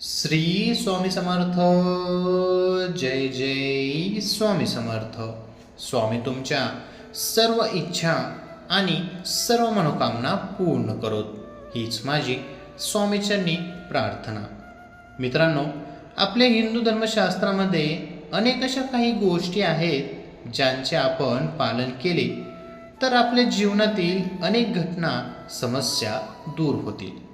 श्री स्वामी समर्थ जय जय स्वामी समर्थ. स्वामी तुमच्या सर्व इच्छा आणि सर्व मनोकामना पूर्ण करोत. हीच माझी स्वामीचरणी प्रार्थना. मित्रांनो आपल्या हिंदू धर्मशास्त्रामध्ये अनेक अशा काही गोष्टी आहेत ज्यांचे आपण पालन केले तर आपल्या जीवनातील अनेक घटना समस्या दूर होतील.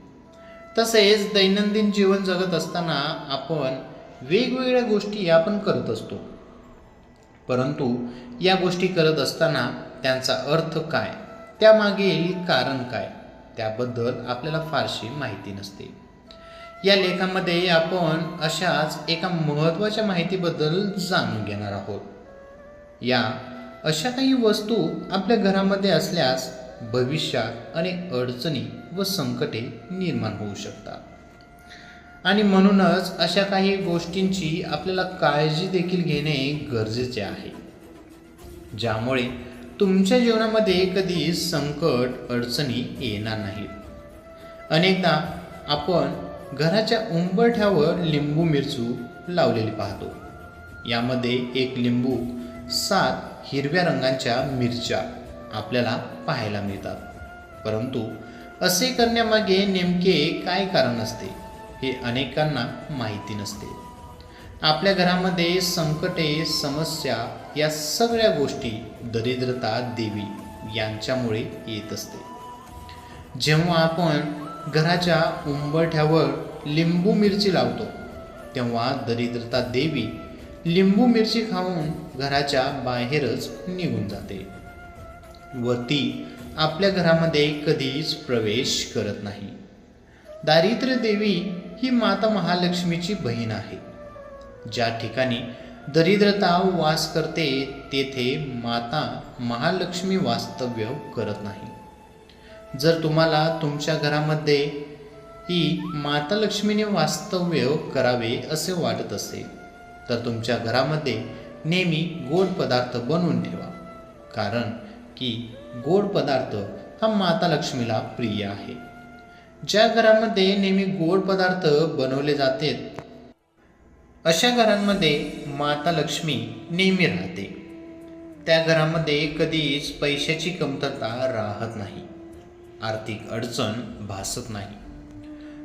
तसेच दैनंदिन जीवन जगत असताना आपण वेगवेगळ्या गोष्टी आपण करत असतो. परंतु या गोष्टी करत असताना त्यांचा अर्थ काय? त्यामागील कारण काय? त्याबद्दल आपल्याला फारशी माहिती नसते. या लेखामध्ये आपण अशाच एका महत्त्वाच्या माहितीबद्दल जाणून घेणार आहोत. या अशा काही वस्तू आपल्या घरामध्ये असल्यास भविष्यात अनेक अडचणी व संकटे निर्माण होऊ शकतात. आणि म्हणूनच अशा काही गोष्टींची आपल्याला काळजी देखील घेणे गरजेचे आहे. ज्यामुळे तुमच्या जीवनामध्ये कधी संकट अडचणी येणार नाहीत. अनेकदा आपण घराच्या उंबरठ्यावर लिंबू मिरचू लावलेली पाहतो. यामध्ये एक लिंबू सात हिरव्या रंगांच्या मिरच्या आपल्याला पाहायला मिळतात. परंतु असे करण्यामागे नेमके काय कारण असते हे अनेकांना माहिती नसते. आपल्या घरामध्ये संकटे समस्या या सगळ्या गोष्टी दरिद्रता देवी यांच्यामुळे येत असते. जेव्हा आपण घराच्या उंबरठ्यावर लिंबू मिरची लावतो तेव्हा दरिद्रता देवी लिंबू मिरची खाऊन घराच्या बाहेरच निघून जाते. व ती आपल्या घरामध्ये कधीच प्रवेश करत नाही. दारिद्र्य देवी ही माता महालक्ष्मीची बहीण आहे. ज्या ठिकाणी दरिद्रता वास करते तेथे माता महालक्ष्मी वास्तव्य करत नाही. जर तुम्हाला तुमच्या घरामध्ये ही माता लक्ष्मीने वास्तव्य करावे असे वाटत असेल तर तुमच्या घरामध्ये नेहमी गोड पदार्थ बनवून ठेवा. कारण की गोड पदार्थ हा माता लक्ष्मीला प्रिय आहे. ज्या घरामध्ये नेहमी गोड पदार्थ बनवले जातात अशा घरांमध्ये माता लक्ष्मी नेहमी राहते. त्या घरामध्ये कधीच पैशाची कमतरता राहत नाही आर्थिक अडचण भासत नाही.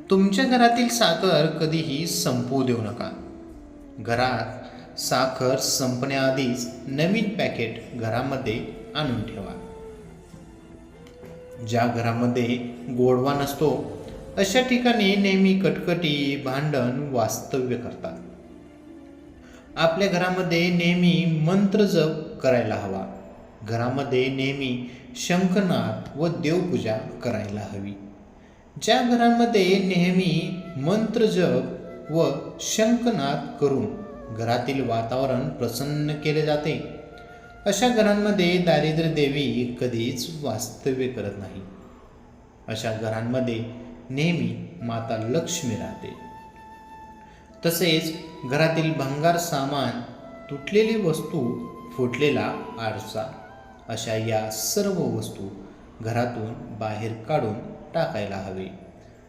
तुमच्या घरातील साखर कधीही संपू देऊ नका. घरात साखर संपण्याआधीच नवीन पॅकेट घरामध्ये आणून ठेवा. ज्या घरामध्ये गोडवा नसतो अशा ठिकाणी नेहमी कटकटी भांडण वास्तव्य करतात. आपल्या घरामध्ये नेहमी मंत्र जप करायला हवा. घरामध्ये नेहमी शंखनाद व देवपूजा करायला हवी. ज्या घरांमध्ये नेहमी मंत्र जप व शंखनाद करून घरातील वातावरण प्रसन्न केले जाते. अशा घरांमध्ये दारिद्र्य देवी कधीच वास्तव्य करत नाही. अशा घरांमध्ये नेहमी माता लक्ष्मी राहते. तसेच घरातील भंगार सामान तुटलेली वस्तू फुटलेला आरसा अशा या सर्व वस्तू घरातून बाहेर काढून टाकायला हवे.